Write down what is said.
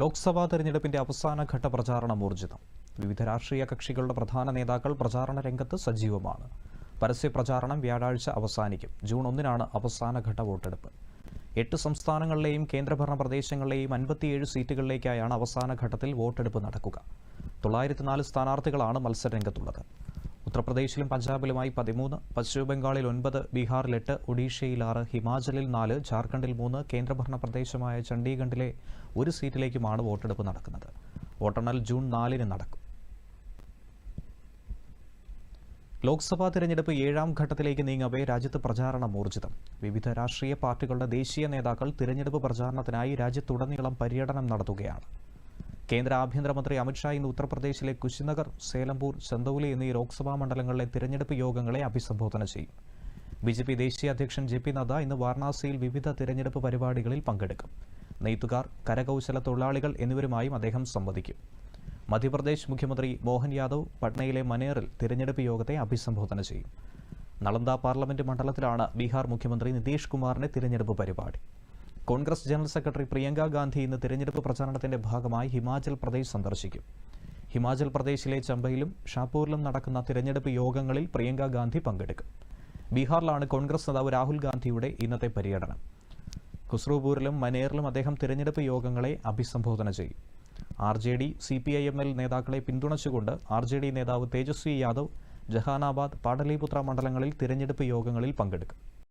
ലോക്സഭാ തെരഞ്ഞെടുപ്പിന്റെ അവസാനഘട്ട പ്രചാരണം ഊർജിതം. വിവിധ രാഷ്ട്രീയ കക്ഷികളുടെ പ്രധാന നേതാക്കൾ പ്രചാരണ രംഗത്ത് സജീവമാണ്. പരസ്യ പ്രചാരണം വ്യാഴാഴ്ച അവസാനിക്കും. ജൂൺ ഒന്നിനാണ് അവസാനഘട്ട വോട്ടെടുപ്പ്. എട്ട് സംസ്ഥാനങ്ങളിലെയും കേന്ദ്രഭരണ പ്രദേശങ്ങളിലെയും അൻപത്തിയേഴ് സീറ്റുകളിലേക്കായാണ് അവസാന ഘട്ടത്തിൽ വോട്ടെടുപ്പ് നടക്കുക. തൊള്ളായിരത്തി നാല് സ്ഥാനാർത്ഥികളാണ് മത്സരരംഗത്തുള്ളത്. ഉത്തർപ്രദേശിലും പഞ്ചാബിലുമായി പതിമൂന്ന് പശ്ചിമബംഗാളിൽ ഒൻപത് ബീഹാറിൽ എട്ട് ഒഡീഷയിൽ ആറ് ഹിമാചലിൽ നാല് ജാർഖണ്ഡിൽ മൂന്ന് കേന്ദ്രഭരണ പ്രദേശമായ ചണ്ഡീഗഡിലെ ഒരു സീറ്റിലേക്കുമാണ് വോട്ടെടുപ്പ് നടക്കുന്നത്. വോട്ടെണ്ണൽ ജൂൺ നാലിന് നടക്കും. ലോക്സഭാ തിരഞ്ഞെടുപ്പ് ഏഴാം ഘട്ടത്തിലേക്ക് നീങ്ങവേ രാജ്യത്ത് പ്രചാരണം ഊർജിതം. വിവിധ രാഷ്ട്രീയ പാർട്ടികളുടെ ദേശീയ നേതാക്കൾ തിരഞ്ഞെടുപ്പ് പ്രചാരണത്തിനായി രാജ്യത്തുടനീളം പര്യടനം നടത്തുകയാണ്. കേന്ദ്ര ആഭ്യന്തരമന്ത്രി അമിത്ഷാ ഇന്ന് ഉത്തർപ്രദേശിലെ കുശിനഗർ സേലംപൂർ ചന്ദൌലി എന്നീ ലോക്സഭാ മണ്ഡലങ്ങളിലെ തിരഞ്ഞെടുപ്പ് യോഗങ്ങളെ അഭിസംബോധന ചെയ്യും. ബി ജെ പി ദേശീയ അധ്യക്ഷൻ ജെ പി നദ്ദ ഇന്ന് വാരണാസിയിൽ വിവിധ തിരഞ്ഞെടുപ്പ് പരിപാടികളിൽ പങ്കെടുക്കും. നെയ്ത്തുകാർ കരകൗശല തൊഴിലാളികൾ എന്നിവരുമായും അദ്ദേഹം സംവദിക്കും. മധ്യപ്രദേശ് മുഖ്യമന്ത്രി മോഹൻ യാദവ് പട്നയിലെ മനേറിൽ തിരഞ്ഞെടുപ്പ് യോഗത്തെ അഭിസംബോധന ചെയ്യും. നളന്ദ പാർലമെന്റ് മണ്ഡലത്തിലാണ് ബീഹാർ മുഖ്യമന്ത്രി നിതീഷ് കുമാറിന്റെ തിരഞ്ഞെടുപ്പ് പരിപാടി. Congress general secretary Priyanka Gandhi ഇന്ന് തിരഞ്ഞെടുപ്പ് പ്രചാരണത്തിന്റെ ഭാഗമായി ഹിമാചൽ പ്രദേശ് സന്ദർശിക്കും. ഹിമാചൽ പ്രദേശിലെ ചമ്പയിലും ഷാപ്പൂരിലും നടക്കുന്ന തിരഞ്ഞെടുപ്പ് യോഗങ്ങളിൽ പ്രിയങ്ക ഗാന്ധി പങ്കെടുക്കും. ബീഹാറിലാണ് കോൺഗ്രസ് നേതാവ് രാഹുൽ ഗാന്ധിയുടെ ഇന്നത്തെ പര്യടനം. ഖുസ്രുപൂരിലും മനേറിലും അദ്ദേഹം തിരഞ്ഞെടുപ്പ് യോഗങ്ങളെ അഭിസംബോധന ചെയ്യും. R J D C P I M L നേതാക്കളെ പിന്തുണച്ചുകൊണ്ട് ആർ ജെ ഡി നേതാവ് തേജസ്വി യാദവ് ജഹാനാബാദ് പാടലീപുത്ര മണ്ഡലങ്ങളിൽ തിരഞ്ഞെടുപ്പ് യോഗങ്ങളിൽ പങ്കെടുക്കും.